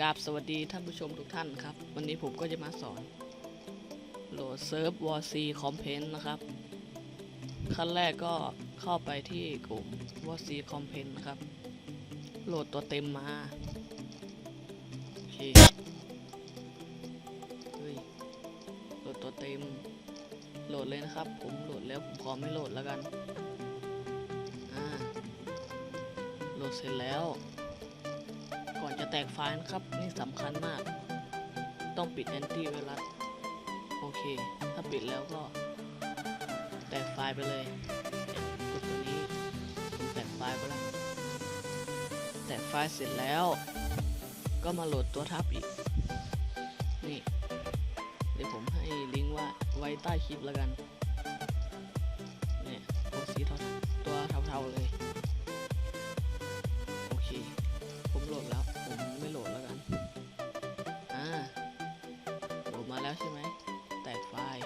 กราบสวัสดีท่านผู้ชมทุกท่านครับ วันนี้ผมก็จะมาสอน โหลดเซิร์ฟวอร์ซีคอมเพนนะครับ ขั้นแรกก็เข้าไปที่กลุ่มวอร์ซีคอมเพนนะครับ โหลดตัวเต็มมาโอเค ดตัวเต็ม โหลดเลยนะครับ ผมโหลดแล้วผมขอไม่โหลดแล้วกันอ่าโหลดเสร็จแล้ว ก่อนจะแตกไฟล์นะครับ นี่สำคัญมาก ต้องปิดแอนตี้ไวรัสโอเค ถ้าปิดแล้วก็ แตกไฟล์ไปเลยกดตัวนี้ผมแตกไฟล์ไปแล้วแตกไฟล์เสร็จแล้ว ก็มาโหลดตัวทับอีก นี่ เดี๋ยวผมให้ลิงก์ว่าไว้ใต้คลิปแล้วกันเนี่ยตัวสีเทาๆตัวเทาๆเลย โอเค ผมโหลดแล้ว ผมไม่โหลดแล้วกัน อ่าโหลดมาแล้วใช่ไหม แตกไฟล์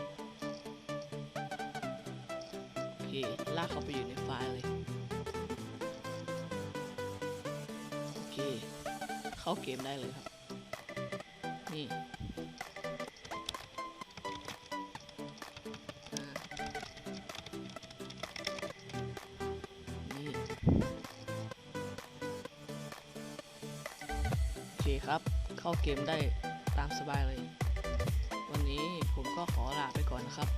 โอเค ลากเข้าไปอยู่ในไฟล์เลยโอเคเข้าเกมได้เลยครับ นี่ โอเคครับ เข้าเกมได้ตามสบายเลย วันนี้ผมก็ขอลาไปก่อนนะครับ